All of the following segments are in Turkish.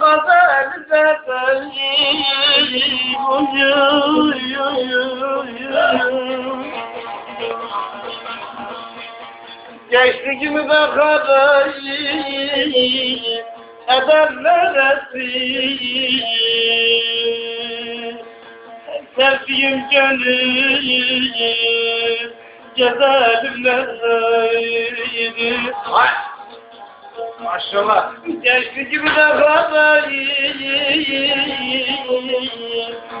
kadar bebeğim. Oy oy oy oy Gençliğimi de kadayım ederler esir Sevdiğim gönül gezelimler Ay. Maşallah. De kadayım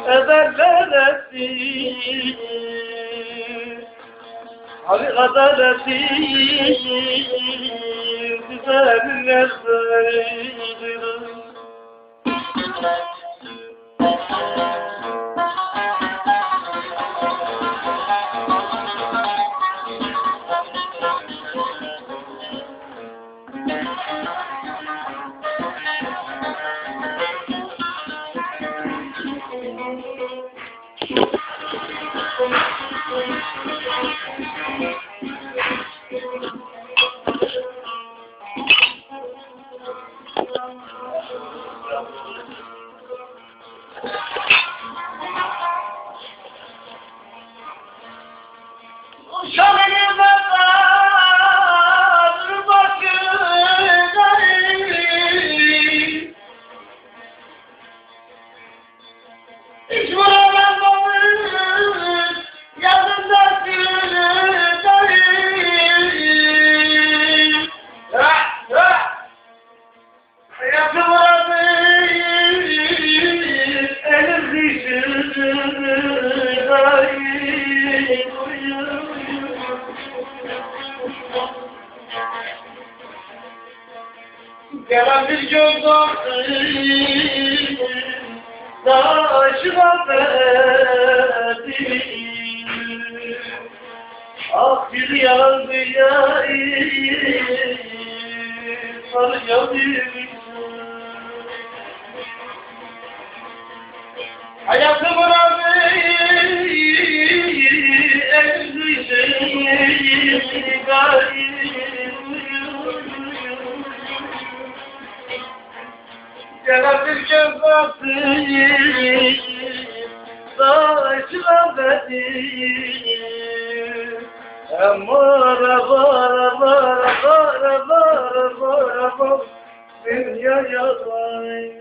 ederler esir Abi sayılır. Şanını Shut Gelen bir göz baktı Taşıma verdi Ah bir yandı ya Sarıya bir Hayatımın adı şeyi Gelen bir göz baktı Taşıma verdi Amara bara bara bara bara bara Dünya yalan